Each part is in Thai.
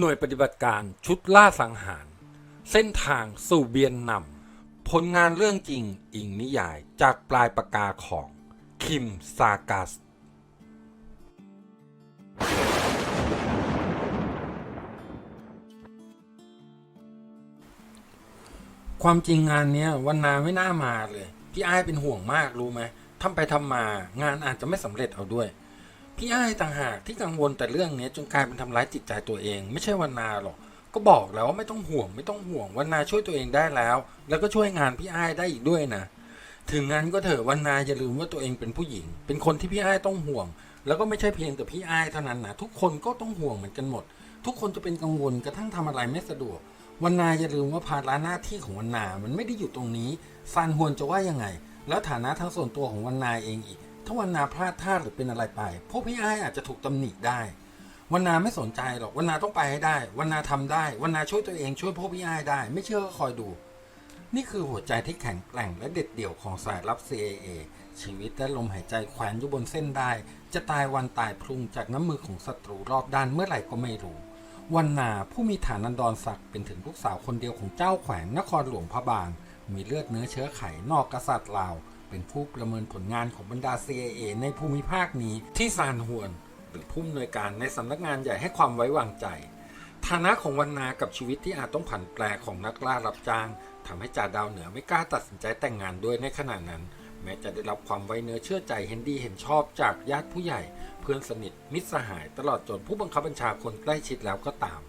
หน่วยปฏิบัติการชุดล่าสังหาร เส้นทางสู่เบียนนำผลงานเรื่องจริงอิงนิยายจากปลายปากกาของ คิมซากัส ความจริงงานเนี้ยวันนาไม่น่ามาเลย พี่อ้ายเป็นห่วงมากรู้ไหมทำไปทำมางานอาจจะไม่สำเร็จเอาด้วย พี่ไอ้ต่างหากที่กังวลแต่เรื่องนี้จนกลายเป็นทำร้ายจิตใจตัวเอง ไม่ใช่วันนาหรอก ก็บอกแล้วว่าไม่ต้องห่วงไม่ต้องห่วงวันนาช่วยตัวเองได้แล้ว แล้วก็ช่วยงานพี่ไอ้ได้อีกด้วยนะถึงงั้นก็เถอะวันนาอย่าลืมว่าตัวเองเป็นผู้หญิง เป็นคนที่พี่ไอ้ต้องห่วง แล้วก็ไม่ใช่เพียงแต่พี่ไอ้เท่านั้นนะทุกคนก็ต้องห่วงเหมือนกันหมด ทุกคนจะเป็นกังวลกระทั่งทำอะไรไม่สะดวกวันนาอย่าลืมว่าภาระหน้าที่ของวันนา มันไม่ได้อยู่ตรงนี้ซานฮวนจะว่ายังไง แล้วฐานะทั้งส่วนตัวของวันนาเองอีก ถ้าวันนาพลาดท่าหรือเป็นอะไรไป พวกพี่ไอ้อาจจะถูกตำหนิได้วันนาไม่สนใจหรอกวันนาต้องไปให้ได้วันนาทำได้วันนาช่วยตัวเองช่วยพวกพี่ไอ้ได้ ไม่เชื่อก็คอยดู นี่คือหัวใจที่แข็งแกร่งและเด็ดเดี่ยวของสายลับ CIA ชีวิตและลมหายใจแขวนอยู่บนเส้นได้ จะตายวันตายพรุ่งจากน้ำมือของศัตรูรอบด้านเมื่อไหร่ก็ไม่รู้วันนาผู้มีฐานันดรศักดิ์เป็นถึงลูกสาวคนเดียวของเจ้าแขวงนครหลวงพระบาง มีเลือดเนื้อเชื้อไขนอกกษัตริย์ลาว เป็นผู้ประเมินผลงานของบรรดา CIA ในภูมิภาคนี้ที่ซานฮวน หรือผู้อำนวยการในสำนักงานใหญ่ให้ความไว้วางใจฐานะของวันนากับชีวิตที่อาจต้องผันแปรของนักล่ารับจ้างทำให้จ่าดาวเหนือไม่กล้าตัดสินใจแต่งงานด้วยในขณะนั้น แม้จะได้รับความไว้เนื้อเชื่อใจเห็นดีเห็นชอบจากญาติผู้ใหญ่ เพื่อนสนิทมิตรสหายตลอดจนผู้บังคับบัญชาคนใกล้ชิดแล้วก็ตาม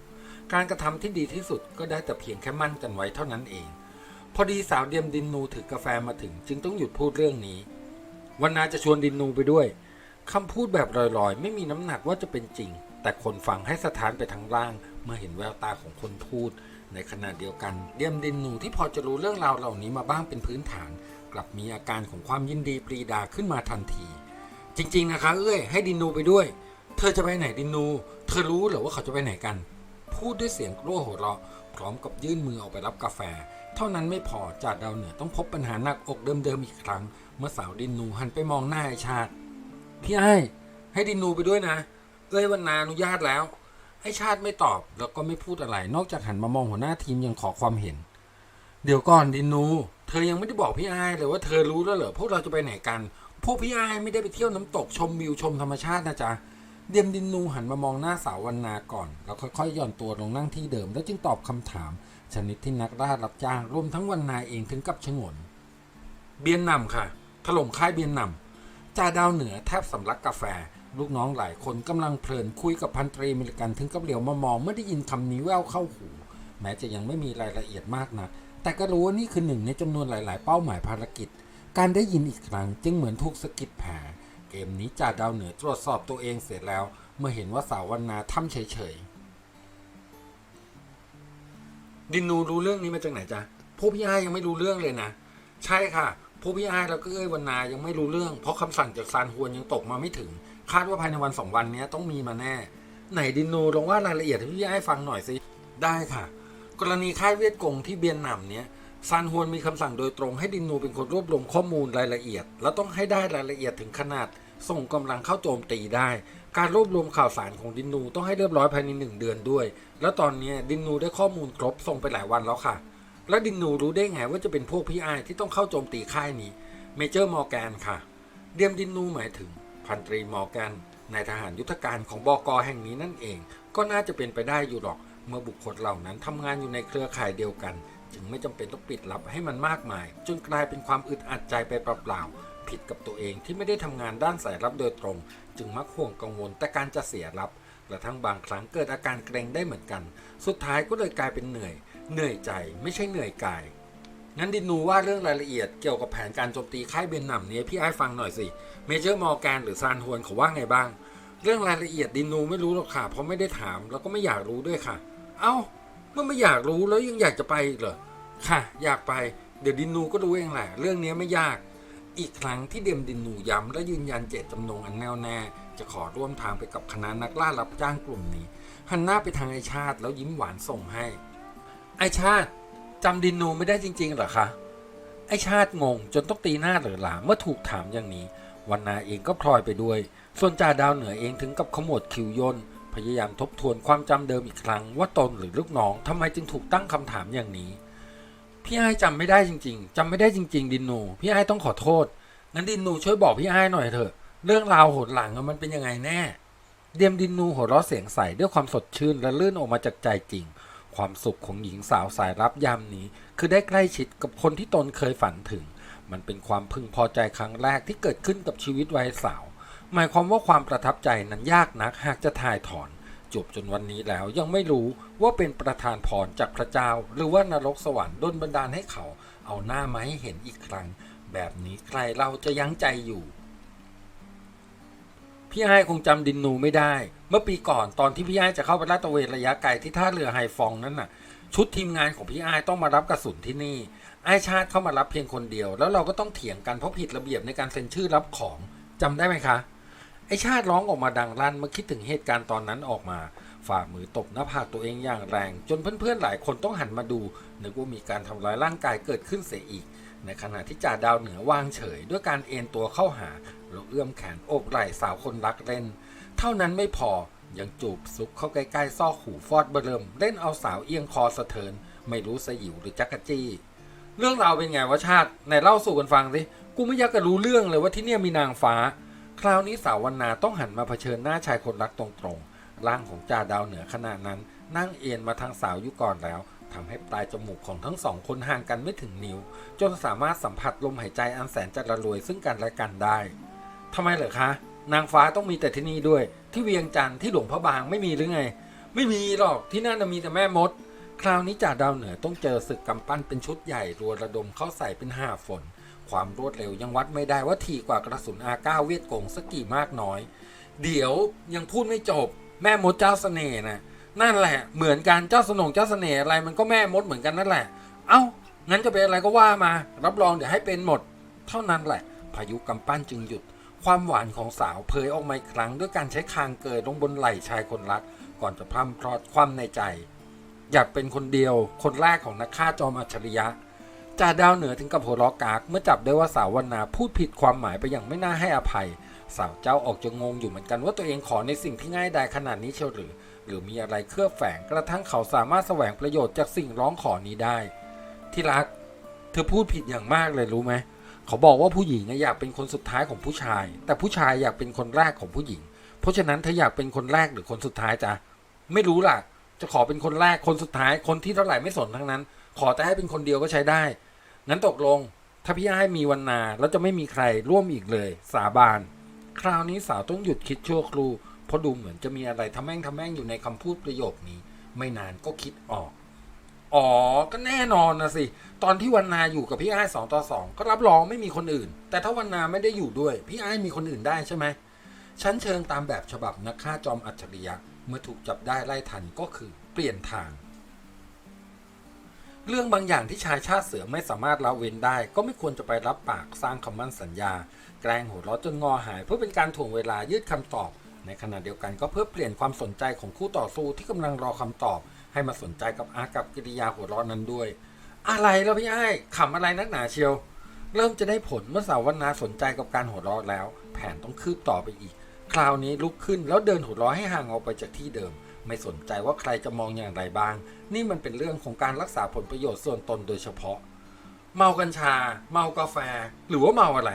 การกระทำที่ดีที่สุดก็ได้แต่เพียงแค่มั่นกันไว้เท่านั้นเอง พอดีสาวเดียมดินนูถือกาแฟมาถึง จึงต้องหยุดพูดเรื่องนี้ วันนาจะชวนดินนูไปด้วยคำพูดแบบลอยๆ ไม่มีน้ำหนักว่าจะเป็นจริง แต่คนฟังให้สถานไปทั้งร่าง เมื่อเห็นแววตาของคนพูด ในขณะเดียวกัน เดียมดินนูที่พอจะรู้เรื่องราวเหล่านี้มาบ้างเป็นพื้นฐาน กลับมีอาการของความยินดีปรีดาขึ้นมาทันที จริง ๆ นะคะ เอ้ยให้ดินนูไปด้วย เธอจะไปไหนดินนู เธอรู้เหรือว่าเขาจะไปไหนกัน พูดด้วยเสียงกลัวหัวเราะพร้อมกับยื่นมือออกไปรับกาแฟ เท่านั้นไม่พอจ่าดาวเหนือต้องพบปัญหาหนักอกเดิมๆอีกครั้ง เมื่อสาวดินนูหันไปมองหน้าไอชาติ พี่ไอ้ให้ดินนูไปด้วยนะ เอ้ยวันนาอนุญาตแล้วไอชาติไม่ตอบแล้วก็ไม่พูดอะไร นอกจากหันมามองหัวหน้าทีมยังขอความเห็น เดี๋ยวก่อนดินนู เธอยังไม่ได้บอกพี่ไอ้เลยว่าเธอรู้แล้วเหรอพวกเราจะไปไหนกัน พวกพี่ไอ้ไม่ได้ไปเที่ยวน้ำตกชมวิวชมธรรมชาตินะจ๊ะเดียมดินนูหันมามองหน้าสาววันนาก่อน แล้วค่อยๆย่อนตัวลงนั่งที่เดิมแล้วจึงตอบคำถาม ชนิดที่นักล่ารับจ้างรวมทั้งวันนาเองถึงกับชงน เบียนนำค่ะ ถล่มค่ายเบียนนำจ่าดาวเหนือแทบสำลักกาแฟ ลูกน้องหลายคนกำลังเพลินคุยกับพันตรีเมริกันถึงกับเหลียวมามองเมื่อได้ยินคำนี้แววเข้าหู แม้จะยังไม่มีรายละเอียดมากนะแต่ก็รู้ว่านี่คือหนึ่งในจำนวนหลาย ๆ เป้าหมายภารกิจ การได้ยินอีกครั้งจึงเหมือนถูกสะกิดแผลเกมนี้จ่าดาวเหนือตรวจสอบตัวเองเสร็จแล้ว เมื่อเห็นว่าสาววันนาทำเฉย ๆ ดินนูรู้เรื่องนี้มาจากไหนจ๊ะพวกพี่ไอ้ยังไม่รู้เรื่องเลยนะ ใช่ค่ะพวกพี่ไอ้แล้วก็เอ้ยวันนายังไม่รู้เรื่อง เพราะคำสั่งจากซานฮวนยังตกมาไม่ถึง คาดว่าภายในวันสองวันนี้ต้องมีมาแน่ ไหนดินนูลองว่ารายละเอียดให้พี่ไอ้ฟังหน่อยสิได้ค่ะ กรณีค่ายเวียดกงที่เบียนหนำเนี้ยซานฮวนมีคำสั่งโดยตรงให้ดินนูเป็นคนรวบรวมข้อมูลรายละเอียด แล้วต้องให้ได้รายละเอียดถึงขนาดส่งกำลังเข้าโจมตีได้ การรวบรวมข่าวสารของดินนูต้องให้เรียบร้อยภายในหนึ่งเดือนด้วย แล้วตอนนี้ดินนูได้ข้อมูลครบส่งไปหลายวันแล้วค่ะ แล้วดินนูรู้ได้ไงว่าจะเป็นพวกพี่ไอ้ที่ต้องเข้าโจมตีค่ายนี้ เมเจอร์มอร์แกนค่ะ เดียมดินนูหมายถึงพันตรีมอร์แกนนายทหารยุทธการของบกแห่งนี้นั่นเอง ก็น่าจะเป็นไปได้อยู่หรอก เมื่อบุคคลเหล่านั้นทำงานอยู่ในเครือข่ายเดียวกัน จึงไม่จำเป็นต้องปิดลับให้มันมากมาย จนกลายเป็นความอึดอัดใจไปเปล่าๆ ผิดกับตัวเองที่ไม่ได้ทำงานด้านสายลับโดยตรง จึงมักห่วงกังวลแต่การจะเสียลับกระทั่งบางครั้งเกิดอาการเกรงได้เหมือนกัน สุดท้ายก็เลยกลายเป็นเหนื่อย เหนื่อยใจไม่ใช่เหนื่อยกาย งั้นดินูว่าเรื่องรายละเอียดเกี่ยวกับแผนการโจมตีค่ายเบนหนำนี้พี่ไอ้ฟังหน่อยสิ เมเจอร์มอร์แกนหรือซานฮวนเขาว่าไงบ้าง เรื่องรายละเอียดดินูไม่รู้หรอกค่ะ เพราะไม่ได้ถามแล้วก็ไม่อยากรู้ด้วยค่ะ เอ้า เมื่อไม่อยากรู้แล้วยังอยากจะไปอีกเหรอ ค่ะ อยากไป เดี๋ยวดินนูก็รู้เองแหละ เรื่องนี้ไม่ยาก อีกครั้งที่เดมดินนูย้ำและยืนยันเจตจำนงอันแน่วแน่ จะขอร่วมทางไปกับคณะนักล่ารับจ้างกลุ่มนี้หันหน้าไปทางไอชาติแล้วยิ้มหวานส่งให้ ไอชาติจำดินนูไม่ได้จริง ๆ เหรอคะ ไอชาติงงจนต้องตีหน้าเหลือหลาเมื่อถูกถามอย่างนี้วันนาเองก็พลอยไปด้วย ส่วนจ่าดาวเหนือเองถึงกับขมวดคิ้วย่นพยายามทบทวนความจำเดิมอีกครั้ง ว่าตนหรือลูกน้องทำไมจึงถูกตั้งคำถามอย่างนี้ พี่ไอ้ายจำไม่ได้จริง ๆจำไม่ได้จริง ๆ ดินนูพี่ไอ้ต้องขอโทษงั้นดินนูช่วยบอกพี่ไอ้หน่อยเถอะ เรื่องราวโหดหลังมันเป็นยังไงแน่ เดียมดินนูหัวเราะเสียงใสด้วยความสดชื่นและลื่นออกมาจากใจจริง ความสุขของหญิงสาวสายรับยามนี้ คือได้ใกล้ชิดกับคนที่ตนเคยฝันถึง มันเป็นความพึงพอใจครั้งแรกที่เกิดขึ้นกับชีวิตวัยสาว หมายความว่าความประทับใจนั้นยากนักหากจะถ่ายถอน จบจนวันนี้แล้วยังไม่รู้ว่าเป็นประธานพรจากพระเจ้า หรือว่านรกสวรรค์ดลบันดาลให้เขาเอาหน้ามาให้เห็นอีกครั้ง แบบนี้ใครเราจะยั้งใจอยู่ พี่ไอ้คงจำดินนูไม่ได้ เมื่อปีก่อนตอนที่พี่ไอ้จะเข้าไปลาดตระเวนระยะไกลที่ท่าเรือไฮฟองนั้นน่ะ ชุดทีมงานของพี่ไอ้ต้องมารับกระสุนที่นี่ไอ้ชาติเข้ามารับเพียงคนเดียว แล้วเราก็ต้องเถียงกันเพราะผิดระเบียบในการเซ็นชื่อรับของจำได้ไหมคะ ไอชาติร้องออกมาดังลั่นเมื่อคิดถึงเหตุการณ์ตอนนั้นออกมา ฝ่ามือตบหน้าผากตัวเองอย่างแรง จนเพื่อนๆหลายคนต้องหันมาดูนึกว่ามีการทำร้ายร่างกายเกิดขึ้นเสียอีก ในขณะที่จ่าดาวเหนือวางเฉย ด้วยการเอ็นตัวเข้าหาแล้วเอื้อมแขนโอบไหล่สาวคนรักเล่น เท่านั้นไม่พอยังจูบซุกเข้าใกล้ๆซอกหูฟอดเบริ่มเล่นเอาสาวเอียงคอสะเทิน ไม่รู้สยิวหรือจักกะจี้ เรื่องราวเป็นไงวะชาติไหนเล่าสู่กันฟังสิกูไม่อยากจะรู้เรื่องเลยว่าที่เนี่ยมีนางฟ้า ราวนี้สาววนาต้องหันมาเผชิญหน้าชายคนรักตรงๆ ร่างของจ่าดาวเหนือขนาดนั้น นั่งเอ็นมาทางสาวยุก่อนแล้วทำให้ปลายจมูกของทั้งสองคนห่างกันไม่ถึงนิ้ว จนสามารถสัมผัสลมหายใจอันแสนจะระรวยซึ่งกันและกันได้ทำไมเหรอคะ นางฟ้าต้องมีแต่ที่นี่ด้วย ที่เวียงจันทร์ที่หลวงพระบางไม่มีหรือไง ไม่มีหรอกที่นั่นมีแต่แม่มด คราวนี้จ่าดาวเหนือต้องเจอศึกกำปั้นเป็นชุดใหญ่รัวระดมเข้าใส่เป็นห้าฝน ความรวดเร็วยังวัดไม่ได้ว่าทีกว่ากระสุนอาก้าเวียดกงสักกี่มากน้อย เดี๋ยวยังพูดไม่จบ แม่มดเจ้าเสน่ห์นะนั่นแหละ เหมือนกันเจ้าสนงเจ้าเสน่ห์อะไรมันก็แม่มดเหมือนกันนั่นแหละ เอ้างั้นจะเป็นอะไรก็ว่ามา รับรองเดี๋ยวให้เป็นหมด เท่านั้นแหละ พายุกำปั้นจึงหยุด ความหวานของสาวเผยออกมาอีกครั้ง ด้วยการใช้คางเกยลงบนไหล่ชายคนรัก ก่อนจะพร่ำพรอดความในใจ อยากเป็นคนเดียว คนแรกของนักฆ่าจอมอัจฉริยะ จ่าดาวเหนือถึงกับหัวเราะกาก เมื่อจับได้ว่าสาววรรณาพูดผิดความหมายไปอย่างไม่น่าให้อภัย สาวเจ้าออกจะงงอยู่เหมือนกันว่าตัวเองขอในสิ่งที่ง่ายดายขนาดนี้เชียวหรือ หรือมีอะไรเคลือบแฝงกระทั่งเขาสามารถแสวงประโยชน์จากสิ่งร้องขอนี้ได้ ที่รัก เธอพูดผิดอย่างมากเลยรู้ไหมเขาบอกว่าผู้หญิงน่ะอยากเป็นคนสุดท้ายของผู้ชาย แต่ผู้ชายอยากเป็นคนแรกของผู้หญิง เพราะฉะนั้นเธออยากเป็นคนแรกหรือคนสุดท้ายจ๊ะไม่รู้ล่ะ จะขอเป็นคนแรกคนสุดท้ายคนที่เท่าไหร่ไม่สนทั้งนั้น ขอแต่ให้เป็นคนเดียวก็ใช้ได้ งั้นตกลง ถ้าพี่ให้มีวันนาแล้วจะไม่มีใครร่วมอีกเลย สาบาน คราวนี้สาวต้องหยุดคิดชั่วครู่เพราะดูเหมือนจะมีอะไรทำแม่งทำแม่งอยู่ในคำพูดประโยคนี้ ไม่นานก็คิดออก อ๋อ ก็แน่นอนนะสิ ตอนที่วันนาอยู่กับพี่ไอ้ายสองต่อสองก็รับรองไม่มีคนอื่น แต่ถ้าวันนาไม่ได้อยู่ด้วย พี่ไอ้ายมีคนอื่นได้ใช่ไหมชั้นเชิงตามแบบฉบับนักฆ่าจอมอัจฉริยะ เมื่อถูกจับได้ไล่ทันก็คือเปลี่ยนทาง เรื่องบางอย่างที่ชายชาติเสือไม่สามารถละเว้นได้ ก็ไม่ควรจะไปรับปากสร้างคำมั่นสัญญา แกล้งหัวเราะจนงอหาย เพื่อเป็นการถ่วงเวลายืดคำตอบ ในขณะเดียวกันก็เพื่อเปลี่ยนความสนใจของคู่ต่อสู้ที่กำลังรอคำตอบ ให้มาสนใจกับอากับกิริยาหัวเราะนั้นด้วย อะไรแล้วพี่ไอ้ขำอะไรนักหนาเชียว เริ่มจะได้ผลเมื่อสาววรรณาสนใจกับการหัวเราะแล้ว แผนต้องคืบต่อไปอีก คราวนี้ลุกขึ้นแล้วเดินหัวเราะให้ห่างออกไปจากที่เดิม ไม่สนใจว่าใครจะมองอย่างไรบ้าง นี่มันเป็นเรื่องของการรักษาผลประโยชน์ส่วนตนโดยเฉพาะ เมากัญชา เมากาแฟ หรือว่าเมาอะไร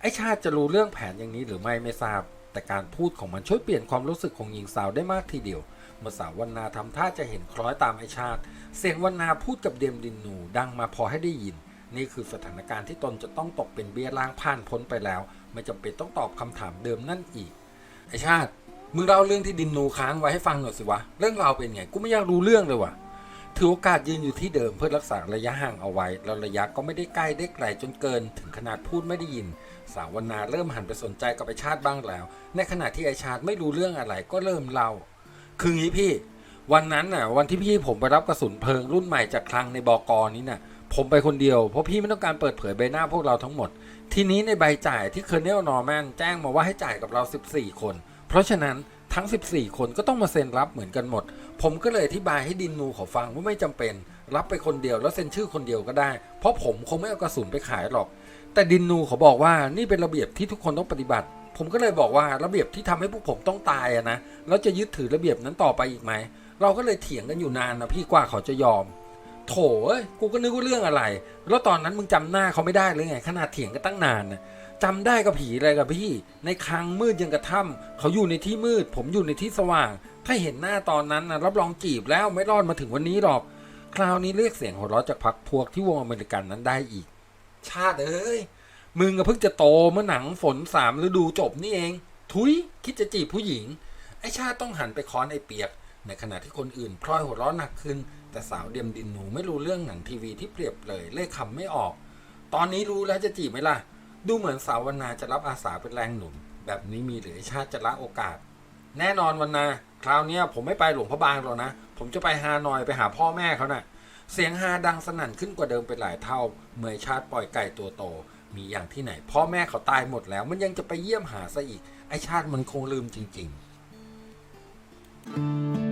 ไอชาติจะรู้เรื่องแผนอย่างนี้หรือไม่ไม่ทราบ แต่การพูดของมันช่วยเปลี่ยนความรู้สึกของหญิงสาวได้มากทีเดียวเมื่อสาววรรณาทำท่าจะเห็นคล้อยตามไอชาติ เสียงวรรณาพูดกับเดมดินนูดังมาพอให้ได้ยิน นี่คือสถานการณ์ที่ตนจะต้องตกเป็นเบี้ยล่างผ่านพ้นไปแล้ว ไม่จำเป็นต้องตอบคำถามเดิมนั่นอีก ไอชาติ มึงเล่าเรื่องที่ดินนูค้างไว้ให้ฟังหน่อยสิวะ เรื่องราวเป็นไง กูไม่อยากรู้เรื่องเลยวะถือโอกาสยืนอยู่ที่เดิมเพื่อรักษาระยะห่างเอาไว้ แล้วระยะก็ไม่ได้ใกล้ได้ไกลจนเกิน ถึงขนาดพูดไม่ได้ยิน สาววรรณาเริ่มหันไปสนใจกับไอชาติบ้างแล้ว ในขณะที่ไอชาติไม่รู้เรื่องอะไรก็เริ่มเล่า คืองี้พี่ วันนั้นน่ะ วันที่พี่ผมไปรับกระสุนเพลิงรุ่นใหม่จากคลังในบกอนี้น่ะ ผมไปคนเดียวเพราะพี่ไม่ต้องการเปิดเผยใบหน้าพวกเราทั้งหมด ทีนี้ในใบจ่ายที่เคอร์เนลนอร์แมนแจ้งมาว่าให้จ่ายกับเรา 14 คน เพราะฉะนั้นทั้ง 14 คนก็ต้องมาเซ็นรับเหมือนกันหมด ผมก็เลยอธิบายให้ดินนูเขาฟังว่าไม่จำเป็น รับไปคนเดียวแล้วเซ็นชื่อคนเดียวก็ได้ เพราะผมคงไม่เอากระสุนไปขายหรอก แต่ดินนูเขาบอกว่านี่เป็นระเบียบที่ทุกคนต้องปฏิบัติ ผมก็เลยบอกว่าระเบียบที่ทำให้พวกผมต้องตายอะนะแล้วจะยึดถือระเบียบนั้นต่อไปอีกไหมเราก็เลยเถียงกันอยู่นานนะพี่กว่าเขาจะยอม โถเอ้ยกูก็นึกว่าเรื่องอะไร แล้วตอนนั้นมึงจำหน้าเขาไม่ได้เลยไงขนาดเถียงกันตั้งนานนะ จำได้กับผีอะไรกับพี่ ในคลังมืดยังกระถ้ำเขาอยู่ในที่มืด ผมอยู่ในที่สว่าง ถ้าเห็นหน้าตอนนั้นนะรับรองจีบแล้วไม่รอดมาถึงวันนี้หรอก คราวนี้เรียกเสียงหัวเราะจากพักพวกที่วงอเมริกันนั้นได้อีก ชาติเอ้ยมึงก็เพิ่งจะโตเมื่อหนังฝนสามฤดูจบนี่เอง ทุยคิดจะจีบผู้หญิง ไอชาติต้องหันไปค้อนไอเปียก ในขณะที่คนอื่นพลอยหัวเราะหนักขึ้น แต่สาวเดียมดินหนูไม่รู้เรื่องหนังทีวีที่เปรียบเลยเลขคำไม่ออก ตอนนี้รู้แล้วจะจีบไหมล่ะ ดูเหมือนสาววรรณาจะรับอาสาเป็นแรงหนุน แบบนี้มีหรือไอชาติจะละโอกาส แน่นอนวันนา คราวนี้ผมไม่ไปหลวงพระบางหรอกนะ ผมจะไปฮานอยไปหาพ่อแม่เขาน่ะ เสียงฮาดังสนั่นขึ้นกว่าเดิมเป็นหลายเท่า เมื่อชาติปล่อยไก่ตัวโต มีอย่างที่ไหน พ่อแม่เขาตายหมดแล้ว มันยังจะไปเยี่ยมหาซะอีก ไอชาติมันคงลืมจริง ๆ